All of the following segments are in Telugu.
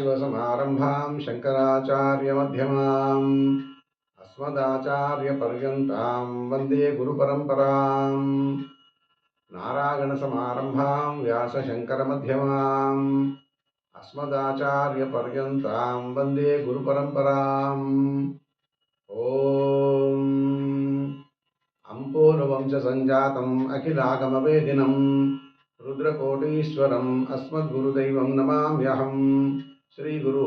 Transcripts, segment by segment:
सदाशिवसमारम्भां शङ्कराचार्यमध्यमाम् अस्मदाचार्यपर्यन्तां वन्दे गुरुपरम्पराम् नारायणसमारम्भां व्यासशङ्करमध्यमाम् अस्मदाचार्यपर्यन्तां वन्दे गुरुपरम्पराम् ॐ अम्पूर्वंशसञ्जातम् अखिलागमवेदिनम् रुद्रकोटीश्वरम् अस्मद्गुरुदैवं नमाम्यहम् శ్రీగురు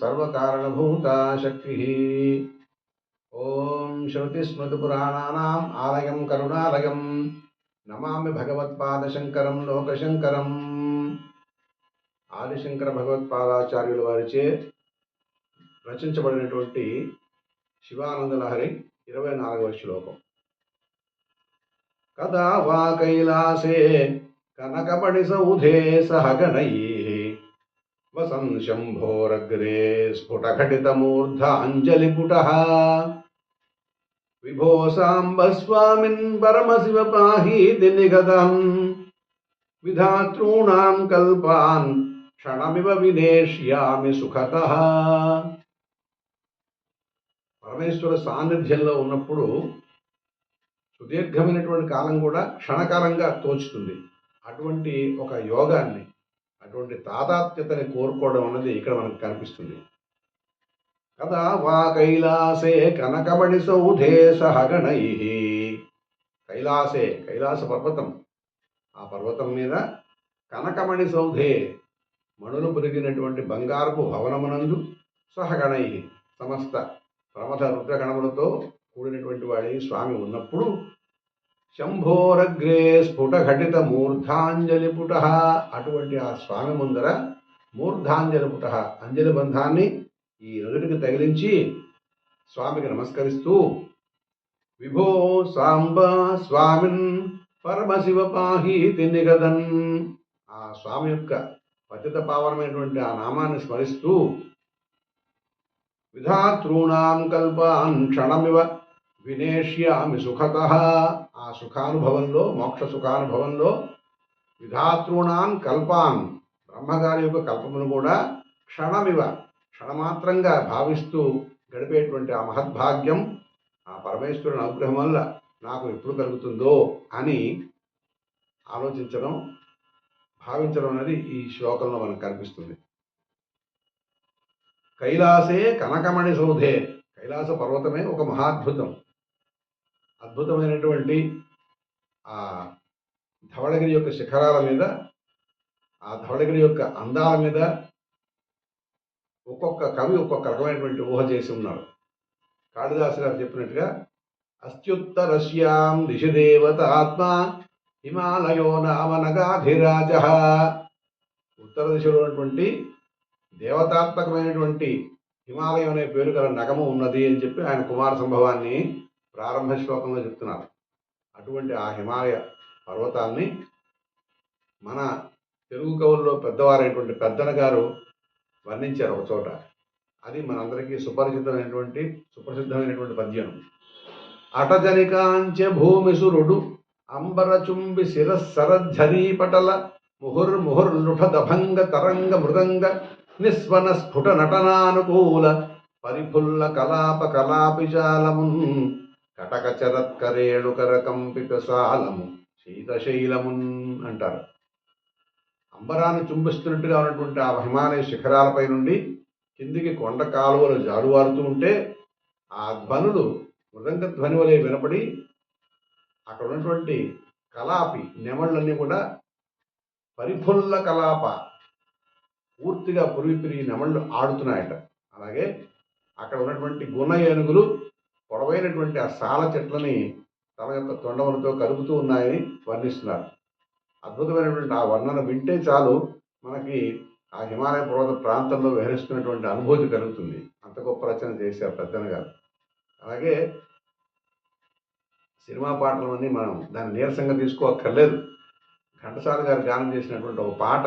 సర్వకారణభూత శక్తి ఓం శృతిస్మృతిపురాణానాం ఆలయం కరుణాలయం నమామి భగవత్పాదశంకరం లోకశంకరం ఆదిశంకర భగవత్పాదాచార్యుల వారిచే రచించబడినటువంటి శివానందలహరి ఇరవై నాలుగవ శ్లోకం. కదా వా కైలాసే కనకపడి సౌధే సహగణై వసన్ శంభోరగ్రే స్ఫుటఘటితమూర్ధాంజలిపుట. విభో సాంబ పరమశివ పాహీతి నిగదం విధాతॄణాం కల్పాన్ క్షణమివ వినేష్యామి సుఖత. పరమేశ్వర సాన్నిధ్యంలో ఉన్నప్పుడు సుదీర్ఘమైనటువంటి కాలం కూడా క్షణకాలంగా తోచుతుంది. అటువంటి ఒక యోగాన్ని అటువంటి తాదాత్మ్యతని కోరుకోవడం అనేది ఇక్కడ మనకు కనిపిస్తుంది. కదా వా కైలాసే కనకమణి సౌధే సహగణై. కైలాసే కైలాస పర్వతం. ఆ పర్వతం మీద కనకమణి సౌధే మణులు పెరిగినటువంటి బంగారపు భవనమునందు సహగణై. సమస్త ప్రమథ రుద్రగణములతో కూడినటువంటి వాడి స్వామి ఉన్నప్పుడు శంభోరగ్రే స్ఫుటఘటిత మూర్ధాంజలిపుట అటువంటి ఆ స్వామి ముందర మూర్ధాంజలిపుట అంజలి బంధాన్ని ఈ నుదుటికి తగిలించి స్వామికి నమస్కరిస్తూ విభో సాంబ స్వామిన్ పరమశివ పాహీతి నిగదన్. ఆ స్వామి యొక్క పతిత పావనమైనటువంటి ఆ నామాన్ని స్మరిస్తూ విధాతృణాం కల్పాన్ క్షణమివ వినేష్యామి సుఖత. సుఖానుభవంలో మోక్ష సుఖానుభవంలో విధాతృణాన్ కల్పాన్. బ్రహ్మగారి యొక్క కల్పమును కూడా క్షణమివ క్షణమాత్రంగా భావిస్తూ గడిపేటువంటి ఆ మహద్భాగ్యం ఆ పరమేశ్వరుని అనుగ్రహం వల్ల నాకు ఎప్పుడు కలుగుతుందో అని ఆలోచించడం భావించడం అనేది ఈ శ్లోకంలో మనకు కనిపిస్తుంది. కైలాసే కనకమణి సౌధే. కైలాస పర్వతమే ఒక మహాద్భుతం. అద్భుతమైనటువంటి ఆ ధవళగిరి యొక్క శిఖరాల మీద ఆ ధవళగిరి యొక్క అందాల మీద ఒక్కొక్క కవి ఒక్కొక్క రకమైనటువంటి ఊహ చేసి ఉన్నాడు కాళిదాసు గారు చెప్పినట్టుగా అత్యుత్త రష్యాం దేవత ఆత్మ హిమాలయో నామనగాధిరాజ ఉత్తర దిశలో ఉన్నటువంటి దేవతాత్మకమైనటువంటి హిమాలయం అనే పేరు గల నగము ఉన్నది అని చెప్పి ఆయన కుమార సంభవాన్ని ప్రారంభ శ్లోకంలో చెప్తున్నారు. అటువంటి ఆ హిమాలయ పర్వతాన్ని మన తెలుగు కవుల్లో పెద్దవారైనటువంటి పెద్దన గారు వర్ణించారు ఒక చోట. అది మనందరికీ సుపరిచితమైనటువంటి సుప్రసిద్ధమైనటువంటి పద్యం అటజనికాంచ భూమిసురుడు అంబరచుంబి శిరస్సరద్ధరీ పటల ముహుర్ ముహుర్లుఠ దభంగ తరంగ మృదంగ నిస్వన స్ఫుట నటనానుకూల పరిఫుల్ల కలాప కలాపిజాలమున్ కటక శీతశైలమున్ అంటారు. అంబరాన్ని చుంబిస్తున్నట్టుగా ఉన్నటువంటి ఆ హిమాలయ శిఖరాలపై నుండి కిందికి కొండ కాలువలు జారువారుతూ ఉంటే ఆ ధ్వనులు మృదంగ ధ్వని వలె వినపడి అక్కడ ఉన్నటువంటి కలాపి నెమళ్ళన్నీ కూడా పరిఫుల్ల కలాప పూర్తిగా పురిపిరి నెమళ్ళు ఆడుతున్నాయట. అలాగే అక్కడ ఉన్నటువంటి గుణ ఏనుగులు పొడవైనటువంటి ఆ సాల చెట్లని తమ యొక్క తొండములతో కలుపుతూ ఉన్నాయని వర్ణిస్తున్నారు. అద్భుతమైనటువంటి ఆ వర్ణన వింటే చాలు మనకి ఆ హిమాలయ పర్వత ప్రాంతంలో విహరిస్తున్నటువంటి అనుభూతి కలుగుతుంది. అంత గొప్ప రచన చేశారు పెద్దన గారు. అలాగే సినిమా పాటలన్నీ మనం దాన్ని నీరసంగా తీసుకోక్కర్లేదు. ఘంటసాల గారు గానం చేసినటువంటి ఒక పాట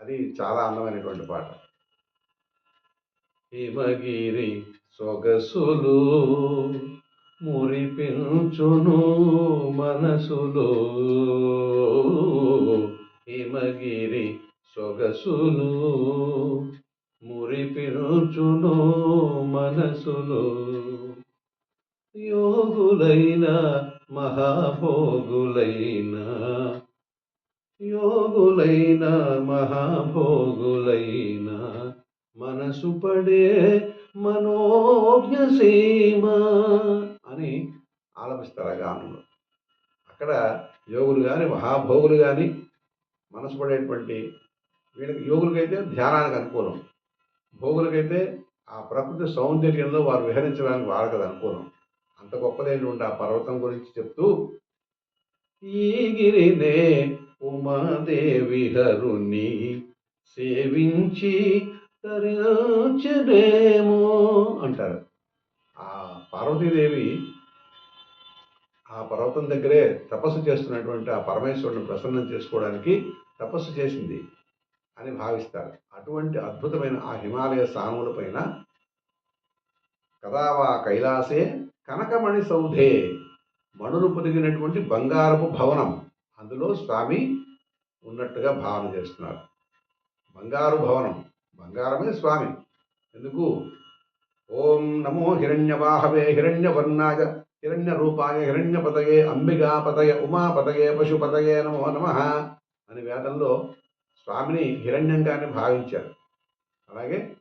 అది చాలా అందమైనటువంటి పాట. హిమగిరి సొగసులు మురిపించును మనసులో. హిమగిరి సొగసులు మురిపించును మనసులు. యోగులైన మహాభోగులైన యోగులైన మహాభోగులైన మనసు పడే మనోజ్ఞ సీమ అని ఆలపిస్తారు ఆ గానంలో అక్కడ యోగులు కానీ మహాభోగులు కానీ మనసు పడేటువంటి వీళ్ళకి యోగులకైతే ధ్యానానికి అనుకూలం. భోగులకైతే ఆ ప్రకృతి సౌందర్యంలో వారు విహరించడానికి వాళ్ళకి అనుకూలం. అంత గొప్పదైనటువంటి ఆ పర్వతం గురించి చెప్తూ ఈ గిరినే ఉమాదేవి హరుని సేవించి తరించదేమో అంటారు. ఆ పార్వతీదేవి ఆ పర్వతం దగ్గరే తపస్సు చేస్తున్నటువంటి ఆ పరమేశ్వరుని ప్రసన్నం చేసుకోవడానికి తపస్సు చేసింది అని భావిస్తారు. అటువంటి అద్భుతమైన ఆ హిమాలయ సానువుల పైన కదావా కైలాసే కనకమణి సౌధే మణులు పొదిగినటువంటి బంగారపు భవనం. అందులో స్వామి ఉన్నట్టుగా భావన చేస్తున్నారు. బంగారు భవనం బంగారమే స్వామి. ఎందుకు? ఓం నమో హిరణ్యవాహవే హిరణ్యవర్ణాయ హిరణ్య రూపాయ హిరణ్యపతయే అంబికాపతయ ఉమాపతయే పశుపతయే నమో నమ అని వేదంలో స్వామిని హిరణ్యంగానే భావించారు. అలాగే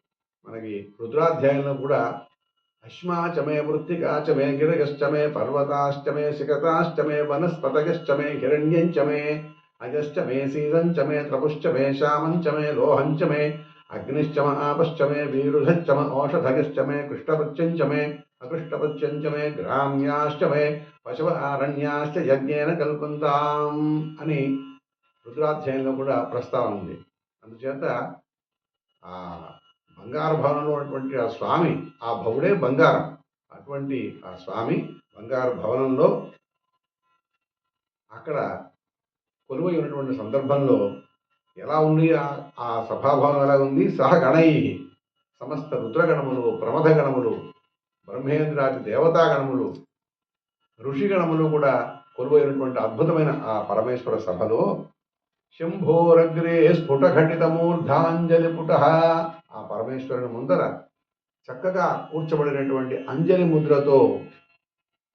మనకి రుద్రాధ్యాయంలో కూడా అశ్మాచమే వృత్తికాచమే గిరగశ్చమే పర్వతాష్టమే శిఖతాష్టమే వనస్పతగశ్చమే హిరణ్యంచమే అజశ్చమే సీతంచమే త్రపుశ్చమే శామంచమే లోహంచమే అగ్నిశ్చమ ఆపశ్చమే వీరుధశ్చమ ఓషధగిశ్చమే కృష్ణపత్యంచమే అకృష్టపత్యంచమే గ్రామ్యాశ్చమే పశవ ఆరణ్యాశ్చ యజ్ఞేన కల్పంతాం అని రుద్రాధ్యాయంలో కూడా ప్రస్తావన ఉంది. అందుచేత ఆ బంగారు భవనంలో ఉన్నటువంటి ఆ స్వామి ఆ భవుడే బంగారం. అటువంటి ఆ స్వామి బంగారు భవనంలో అక్కడ కొలువై ఉన్నటువంటి సందర్భంలో ఎలా ఉంది? ఆ- ఆ సభాభవనం ఎలా ఉంది? సహగణై సమస్త రుద్రగణములు ప్రమథగణములు బ్రహ్మేంద్రాది దేవతాగణములు ఋషిగణములు కూడా కొలువైనటువంటి అద్భుతమైన ఆ పరమేశ్వర సభలో శంభోరగ్రే స్ఫుటఘటితమూర్ధాంజలి పుట ఆ పరమేశ్వరుని ముందర చక్కగా కూర్చబడినటువంటి అంజలి ముద్రతో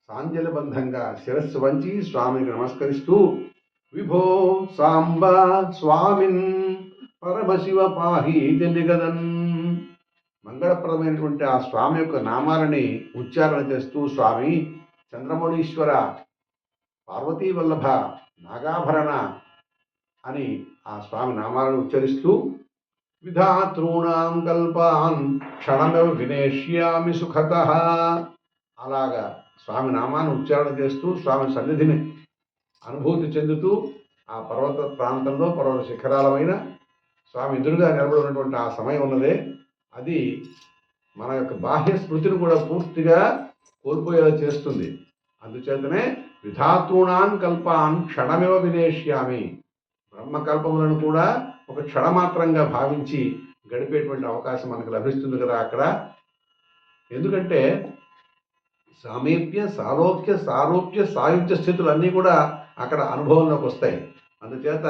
సాంజలి బంధంగా శిరస్సు వంచి స్వామికి నమస్కరిస్తూ విభో సాంబ స్వామిన్ పరమశివ పాహి నిగదన్. మంగళప్రదమైనటువంటి ఆ స్వామి యొక్క నామాలని ఉచ్చారణ చేస్తూ స్వామి చంద్రమౌళీశ్వర పార్వతీ వల్లభ నాగాభరణ అని ఆ స్వామి నామాలను ఉచ్చరిస్తూ విధాతృణాం కల్పాన్ క్షణమివ వినేష్యామి సుఖత. అలాగా స్వామి నామాన్ని ఉచ్చారణ చేస్తూ స్వామి సన్నిధిని అనుభూతి చెందుతూ ఆ పర్వత ప్రాంతంలో పర్వత శిఖరాలమైన స్వామి ఎదురుగా నిలబడి ఉన్నటువంటి ఆ సమయం ఉన్నదే. అది మన యొక్క బాహ్య స్మృతిని కూడా పూర్తిగా కోల్పోయేలా చేస్తుంది. అందుచేతనే విధాతృణాన్ కల్పాన్ క్షణమివ వినేష్యామి. బ్రహ్మకల్పములను కూడా ఒక క్షణమాత్రంగా భావించి గడిపేటువంటి అవకాశం మనకు లభిస్తుంది కదా అక్కడ. ఎందుకంటే సామీప్య సాలోక్య సారూప్య సాయుధ్య స్థితులు అన్నీ కూడా అక్కడ అనుభవంలోకి వస్తాయి. అందుచేత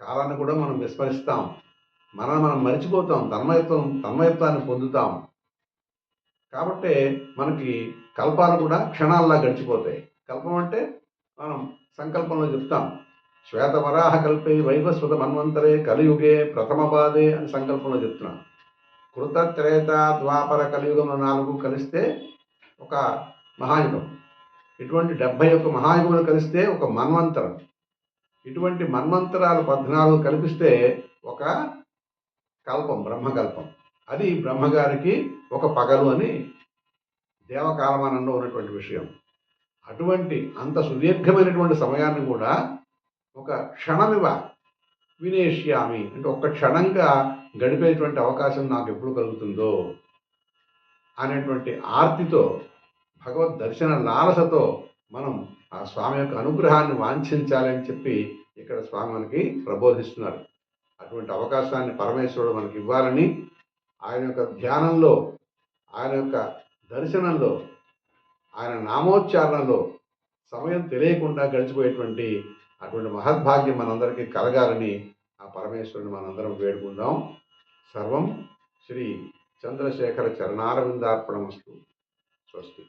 కాలాన్ని కూడా మనం విస్మరిస్తాం. మనల్ని మనం మరిచిపోతాం. తన్మయత్వం తన్మయత్వాన్ని పొందుతాం. కాబట్టి మనకి కల్పాలు కూడా క్షణాల్లా గడిచిపోతాయి. కల్పం అంటే మనం సంకల్పంలో చెప్తాం. శ్వేతవరాహ కల్పే వైవస్వత మన్వంతరే కలియుగే ప్రథమ బాధే అని సంకల్పంలో చెప్తున్నాం. కృత త్రేత ద్వాపర కలియుగంలో నాలుగు కలిస్తే ఒక మహాయుగం. ఇటువంటి డెబ్భై ఒక మహాయుగములు కలిస్తే ఒక మన్వంతరం. ఇటువంటి మన్వంతరాలు పద్నాలుగు కల్పిస్తే ఒక కల్పం బ్రహ్మకల్పం. అది బ్రహ్మగారికి ఒక పగలు అని దేవకాలమానంలో ఉన్నటువంటి విషయం. అటువంటి అంత సుదీర్ఘమైనటువంటి సమయాన్ని కూడా ఒక క్షణమివ వినేష్యామి. అంటే ఒక్క క్షణంగా గడిపేటువంటి అవకాశం నాకు ఎప్పుడు కలుగుతుందో అనేటువంటి ఆర్తితో భగవద్ దర్శన లాలసతో మనం ఆ స్వామి యొక్క అనుగ్రహాన్ని వాంఛించాలని చెప్పి ఇక్కడ స్వామి మనకి ప్రబోధిస్తున్నారు. అటువంటి అవకాశాన్ని పరమేశ్వరుడు మనకి ఇవ్వాలని ఆయన యొక్క ధ్యానంలో ఆయన యొక్క దర్శనంలో ఆయన నామోచ్చారణలో సమయం తెలియకుండా గడిచిపోయేటువంటి అటువంటి మహద్భాగ్యం మనందరికీ కలగాలని ఆ పరమేశ్వరుని మనందరం వేడుకుందాం. సర్వం శ్రీ చంద్రశేఖర చరణారవిందార్పణమస్తు. స్వస్తి.